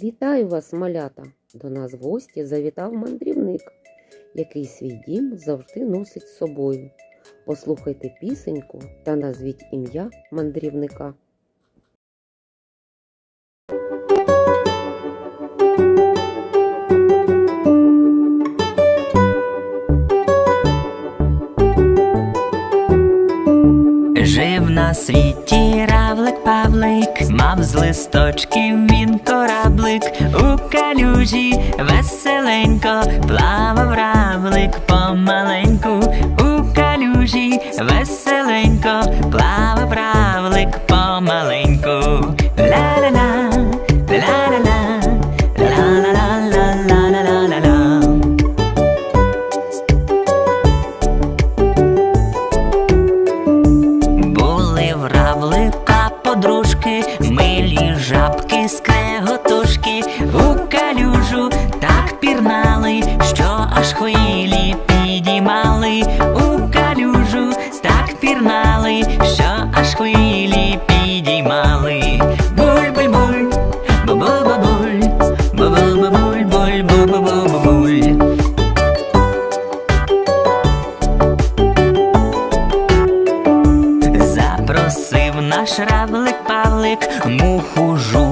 Вітаю вас, малята! До нас в гості завітав мандрівник, який свій дім завжди носить з собою. Послухайте пісеньку та назвіть ім'я мандрівника. Жив на світі равлик Павлик, мав з листочків він кораблик, у калюжі. Веселенько плавав равлик помаленьку, у калюжі. Веселенько жабки скреготушки, у калюжу так пірнали, що аж хвилі підіймали, у калюжу так пірнали, що аж хвилі підіймали. Буль-буль-буль, бу-буль-бу-буль, бу-буль-бу-буль, буль-бу-бу-бу-буль. Запросив наш равлик Павлик муху кораблик,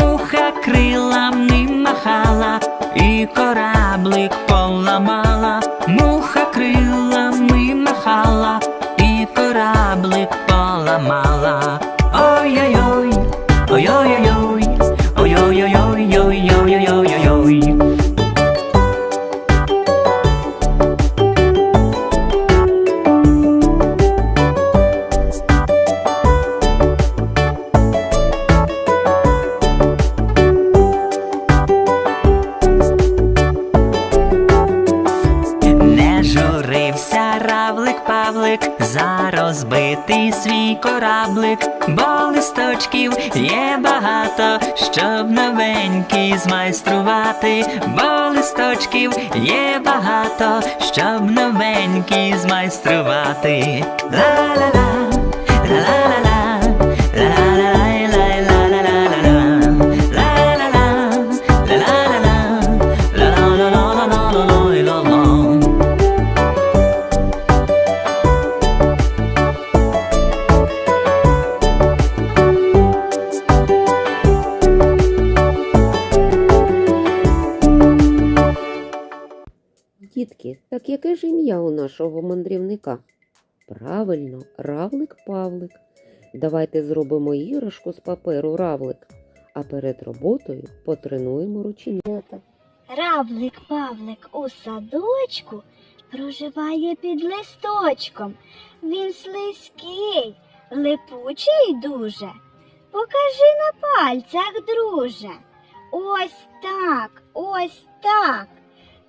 муха крилам ним махала, і кораблик поламала, муха крилам ним махала, і кораблик поламала. Ой-ой-ой, ой-ой-ой, за розбитий свій кораблик, бо листочків є багато, щоб новенький змайструвати, бо листочків є багато, щоб новенький змайструвати. Ла-ла-ла, Дітки, так яке ж ім'я у нашого мандрівника? Правильно, равлик Павлик. Давайте зробимо іграшку з паперу равлик, а перед роботою потренуємо рученята. Равлик Павлик у садочку проживає під листочком. Він слизький, липучий дуже. Покажи на пальцях, друже. Ось так, ось так.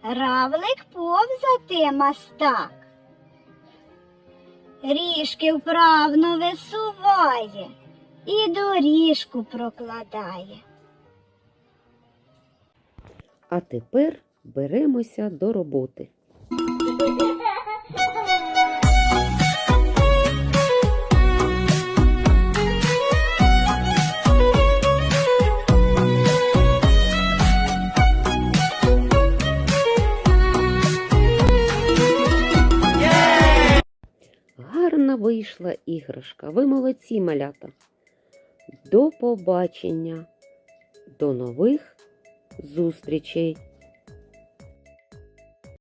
Равлик повзати мастак. Ріжки вправно висуває і доріжку прокладає. А тепер беремося до роботи. Вийшла іграшка. Ви молодці, малята. До побачення. До нових зустрічей.